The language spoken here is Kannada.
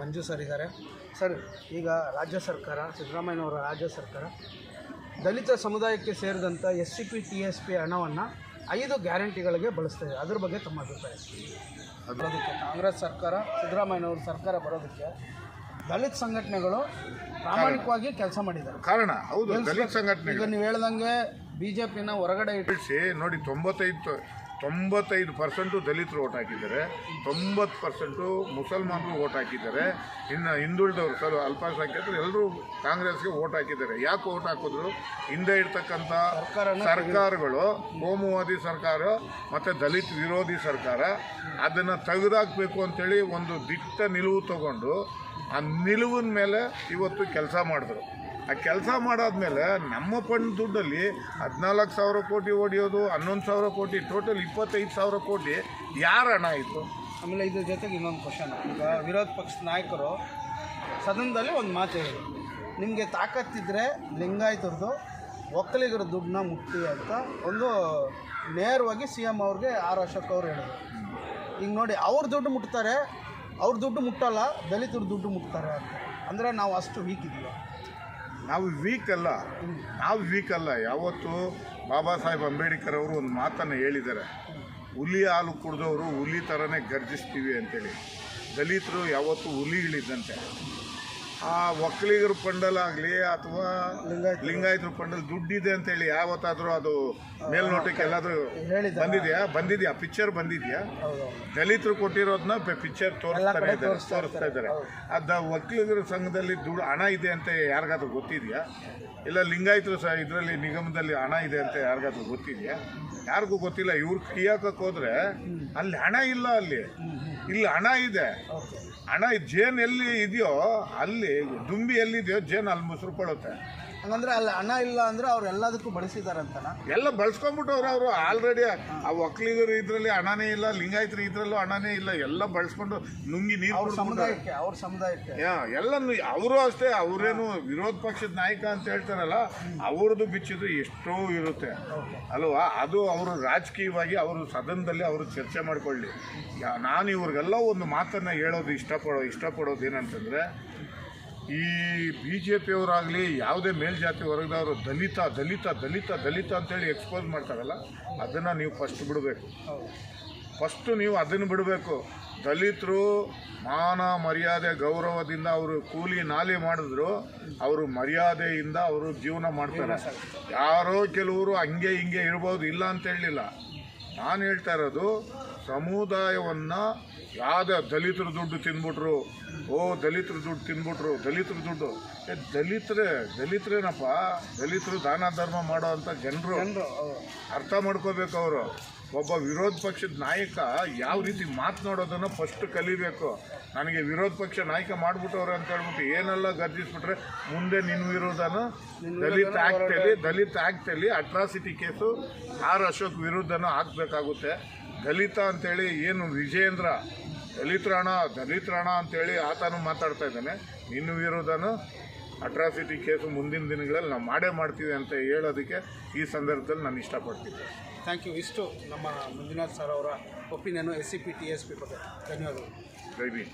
ಮಂಜು ಸರ್ ಇದ್ದಾರೆ ಸರ್ ಈಗ ರಾಜ್ಯ ಸರ್ಕಾರ ಸಿದ್ದರಾಮಯ್ಯನವರ ರಾಜ್ಯ ಸರ್ಕಾರ ದಲಿತ ಸಮುದಾಯಕ್ಕೆ ಸೇರಿದಂಥ S C P T S P ಹಣವನ್ನು ಐದು ಗ್ಯಾರಂಟಿಗಳಿಗೆ ಬಳಸ್ತಾ ಇದೆ. ಅದ್ರ ಬಗ್ಗೆ ತಮ್ಮ ಅಭಿಪ್ರಾಯ? ಬರೋದಕ್ಕೆ ಕಾಂಗ್ರೆಸ್ ಸರ್ಕಾರ ಸಿದ್ದರಾಮಯ್ಯನವ್ರ ಸರ್ಕಾರ ಬರೋದಕ್ಕೆ ದಲಿತ ಸಂಘಟನೆಗಳು ಪ್ರಾಮಾಣಿಕವಾಗಿ ಕೆಲಸ ಮಾಡಿದ್ದಾರೆ. ಕಾರಣ ಹೌದು ದಲಿತ ಸಂಘಟನೆಗಳು. ಈಗ ನೀವು ಹೇಳ್ದಂಗೆ ಬಿ ಜೆ ಪಿನ ಹೊರಗಡೆ ಇಟ್ಟು ನೋಡಿ ತೊಂಬತ್ತೈದು ತೊಂಬತ್ತೈದು ಪರ್ಸೆಂಟು ದಲಿತರು ಓಟ್ ಹಾಕಿದ್ದಾರೆ ತೊಂಬತ್ತು ಪರ್ಸೆಂಟು ಮುಸಲ್ಮಾನರು ಓಟ್ ಹಾಕಿದ್ದಾರೆ. ಇನ್ನು ಹಿಂದುಳಿದವರು ಸರ್ ಅಲ್ಪಸಂಖ್ಯಾತರು ಎಲ್ಲರೂ ಕಾಂಗ್ರೆಸ್ಗೆ ಓಟ್ ಹಾಕಿದ್ದಾರೆ. ಯಾಕೆ ಓಟ್ ಹಾಕಿದ್ರು? ಹಿಂದೆ ಇರ್ತಕ್ಕಂಥ ಸರ್ಕಾರಗಳು ಕೋಮುವಾದಿ ಸರ್ಕಾರ ಮತ್ತು ದಲಿತ ವಿರೋಧಿ ಸರ್ಕಾರ ಅದನ್ನು ತೆಗೆದಾಕಬೇಕು ಅಂತೇಳಿ ಒಂದು ದಿಟ್ಟ ನಿಲುವು ತಗೊಂಡು ಆ ನಿಲುವಿನ ಮೇಲೆ ಇವತ್ತು ಕೆಲಸ ಮಾಡಿದ್ರು. ಆ ಕೆಲಸ ಮಾಡಾದ್ಮೇಲೆ ನಮ್ಮ ಫಂಡ್ ದುಡ್ಡಲ್ಲಿ ಹದಿನಾಲ್ಕು ಸಾವಿರ ಕೋಟಿ ಹೊಡೆಯೋದು ಹನ್ನೊಂದು ಸಾವಿರ ಕೋಟಿ ಟೋಟಲ್ ಇಪ್ಪತ್ತೈದು ಸಾವಿರ ಕೋಟಿ, ಯಾರ ಹಣ ಇತ್ತು ಆಮೇಲೆ ಇದ್ರ ಜೊತೆಗೆ ಇನ್ನೊಂದು ಕ್ವಶನ್ ಈಗ ವಿರೋಧ ಪಕ್ಷದ ನಾಯಕರು ಸದನದಲ್ಲಿ ಒಂದು ಮಾತು ಹೇಳಿ ನಿಮಗೆ ತಾಕತ್ತಿದ್ರೆ ಲಿಂಗಾಯತರದು ಒಕ್ಕಲಿಗರ ದುಡ್ಡನ್ನ ಮುಟ್ಟಿ ಅಂತ ಒಂದು ನೇರವಾಗಿ ಸಿ ಎಂ ಅವ್ರಿಗೆ ಆರ್ ಅಶೋಕ್ ಅವ್ರು ಹೇಳಿದ್ರು. ಈಗ ನೋಡಿ, ಅವ್ರ ದುಡ್ಡು ಮುಟ್ತಾರೆ, ಅವ್ರ ದುಡ್ಡು ಮುಟ್ಟಲ್ಲ, ದಲಿತರ ದುಡ್ಡು ಮುಟ್ತಾರೆ ಅಂತ. ಅಂದರೆ ನಾವು ಅಷ್ಟು ವೀಕ್ ನಾವು ವೀಕ್ ಅಲ್ಲ. ನಾವು ವೀಕ್ ಅಲ್ಲ. ಯಾವತ್ತು ಬಾಬಾ ಸಾಹೇಬ್ ಅಂಬೇಡ್ಕರ್ ಅವರು ಒಂದು ಮಾತನ್ನು ಹೇಳಿದ್ದಾರೆ. ಹುಲಿ ಹಾಲು ಕುಡಿದವರು ಹುಲಿ ಥರನೇ ಗರ್ಜಿಸ್ತೀವಿ ಅಂತೇಳಿ. ದಲಿತರು ಯಾವತ್ತು ಹುಲಿಗಳಿದ್ದಂತೆ. ಆ ಒಕ್ಕಲಿಗರ ಪಂಡಲಾಗಲಿ ಅಥವಾ ಲಿಂಗಾಯತ ಲಿಂಗಾಯತರ ಪಂಡಲ್ ದುಡ್ಡಿದೆ ಅಂತೇಳಿ ಯಾವತ್ತಾದರೂ ಅದು ಮೇಲ್ನೋಟಕ್ಕೆ ಎಲ್ಲಾದರೂ ಬಂದಿದೆಯಾ? ಬಂದಿದೆಯಾ? ಪಿಕ್ಚರ್ ಬಂದಿದೆಯಾ? ದಲಿತರು ಕೊಟ್ಟಿರೋದನ್ನ ಪಿಕ್ಚರ್ ತೋರಿಸ್ತಾರೆ ತೋರಿಸ್ತಾ ಇದ್ದಾರೆ. ಅದ ಒಕ್ಕಲಿಗರ ಸಂಘದಲ್ಲಿ ದುಡ್ಡು ಹಣ ಇದೆ ಅಂತ ಯಾರಿಗಾದ್ರೂ ಗೊತ್ತಿದೆಯಾ? ಇಲ್ಲ ಲಿಂಗಾಯತರು ಸಹ ಇದರಲ್ಲಿ ನಿಗಮದಲ್ಲಿ ಹಣ ಇದೆ ಅಂತ ಯಾರಿಗಾದ್ರೂ ಗೊತ್ತಿದೆಯಾ? ಯಾರಿಗೂ ಗೊತ್ತಿಲ್ಲ. ಇವ್ರು ಕೈ ಹಾಕಕ್ಕೆ ಹೋದ್ರೆ ಅಲ್ಲಿ ಹಣ ಇಲ್ಲ ಅಲ್ಲಿ. ಇಲ್ಲಿ ಹಣ ಇದೆ. ಹಣ ಜೇನು ಎಲ್ಲಿ ಇದೆಯೋ ಅಲ್ಲಿ ದುಂಬಿ ಎಲ್ಲಿದೆಯೋ ಜೇನು ಅಲ್ಲಿ ಮುಸುರ್ಕೊಳ್ಳುತ್ತೆ ಹಂಗಂದ್ರೆ ಅಲ್ಲಿ ಹಣ ಇಲ್ಲ ಅಂದ್ರೆ ಅವ್ರು ಎಲ್ಲದಕ್ಕೂ ಬಳಸಿದಾರಂತ ಎಲ್ಲ ಬಳಸ್ಕೊಂಡ್ಬಿಟ್ಟವ್ರು ಅವರು ಆಲ್ರೆಡಿ ಆ ಒಕ್ಕಲಿಗರು ಇದ್ರಲ್ಲಿ ಹಣನೇ ಇಲ್ಲ ಲಿಂಗಾಯತರು ಇದ್ರಲ್ಲೂ ಹಣನೇ ಇಲ್ಲ ಎಲ್ಲ ಬಳಸ್ಕೊಂಡು ನುಂಗಿ ನೀರು ಅವ್ರ ಸಮುದಾಯಕ್ಕೆ ಅವ್ರ ಸಮುದಾಯಕ್ಕೆ. ಎಲ್ಲ ಅವರು ಅಷ್ಟೇ ಅವರೇನು ವಿರೋಧ ಪಕ್ಷದ ನಾಯಕ ಅಂತ ಹೇಳ್ತಾರಲ್ಲ ಅವ್ರದ್ದು ಬಿಚ್ಚಿದ್ರೆ ಎಷ್ಟೋ ಇರುತ್ತೆ. ಅಲ್ವಾ? ಅದು ಅವರು ರಾಜಕೀಯವಾಗಿ ಅವರು ಸದನದಲ್ಲಿ ಅವರು ಚರ್ಚೆ ಮಾಡ್ಕೊಳ್ಳಿ. ನಾನು ಇವ್ರಿಗೆಲ್ಲ ಒಂದು ಮಾತನ್ನ ಹೇಳೋದು ಇಷ್ಟಪಡೋ ಇಷ್ಟಪಡೋದು ಏನಂತಂದ್ರೆ ಈ ಬಿ ಜೆ ಪಿಯವರಾಗಲಿ ಯಾವುದೇ ಮೇಲ್ಜಾತಿ ವರ್ಗದವರು ದಲಿತ ದಲಿತ ದಲಿತ ದಲಿತ ಅಂತೇಳಿ ಎಕ್ಸ್ಪೋಸ್ ಮಾಡ್ತಾರಲ್ಲ, ಅದನ್ನು ನೀವು ಫಸ್ಟ್ ಬಿಡಬೇಕು. ಫಸ್ಟು ನೀವು ಅದನ್ನು ಬಿಡಬೇಕು. ದಲಿತರು ಮಾನ ಮರ್ಯಾದೆ ಗೌರವದಿಂದ ಅವರು ಕೂಲಿ ನಾಲಿ ಮಾಡಿದ್ರು, ಅವರು ಮರ್ಯಾದೆಯಿಂದ ಅವರು ಜೀವನ ಮಾಡ್ತಾರೆ. ಯಾರೋ ಕೆಲವರು ಹಂಗೆ ಹಿಂಗೆ ಇರ್ಬೋದು, ಇಲ್ಲ ಅಂತ ಹೇಳಲಿಲ್ಲ. ನಾನು ಹೇಳ್ತಾ ಇರೋದು, ಸಮುದಾಯವನ್ನು ಯಾವುದೇ ದಲಿತರ ದುಡ್ಡು ತಿನ್ಬಿಟ್ರು ಓ ದಲಿತರ ದುಡ್ಡು ತಿನ್ಬಿಟ್ರು ದಲಿತರ ದುಡ್ಡು. ಏ ದಲಿತರೇ ದಲಿತರೇನಪ್ಪ? ದಲಿತರು ದಾನ ಧರ್ಮ ಮಾಡೋ ಅಂಥ ಜನರು ಜನರು ಅರ್ಥ ಮಾಡ್ಕೋಬೇಕು ಅವರು. ಒಬ್ಬ ವಿರೋಧ ಪಕ್ಷದ ನಾಯಕ ಯಾವ ರೀತಿ ಮಾತನಾಡೋದನ್ನು ಫಸ್ಟ್ ಕಲಿಬೇಕು. ನನಗೆ ವಿರೋಧ ಪಕ್ಷ ನಾಯಕ ಮಾಡ್ಬಿಟ್ಟವ್ರೆ ಅಂತ ಹೇಳ್ಬಿಟ್ಟು ಏನೆಲ್ಲ ಗರ್ಜಿಸ್ಬಿಟ್ರೆ ಮುಂದೆ ನಿನ್ನ ವಿರೋಧನ ದಲಿತ ಆ್ಯಕ್ಟಲ್ಲಿ ದಲಿತ ಆ್ಯಕ್ಟಲ್ಲಿ ಅಟ್ರಾಸಿಟಿ ಕೇಸು ಆರ್ ಅಶೋಕ್ ವಿರುದ್ಧನೂ ಹಾಕಬೇಕಾಗುತ್ತೆ ದಲಿತ ಅಂತೇಳಿ ಏನು ವಿಜೇಂದ್ರ ದಲಿತರಣ ದಲಿತರಣ ಅಂತೇಳಿ ಆತನು ಮಾತಾಡ್ತಾ ಇದ್ದಾನೆ. ನಿನ್ನ ವಿರೋಧನೂ ಅಟ್ರಾಸಿಟಿ ಕೇಸು ಮುಂದಿನ ದಿನಗಳಲ್ಲಿ ನಾವು ಮಾಡೇ ಮಾಡ್ತೀವಿ ಅಂತ ಹೇಳೋದಕ್ಕೆ ಈ ಸಂದರ್ಭದಲ್ಲಿ ನಾನು ಇಷ್ಟಪಡ್ತೀನಿ. ಥ್ಯಾಂಕ್ ಯು ಇಷ್ಟು ನಮ್ಮ ಮಂಜುನಾಥ್ ಸರ್ ಅವರ opinion S C P T S P ಬಗ್ಗೆ. ಧನ್ಯವಾದಗಳು. ಜೈ ಭೀಮ್.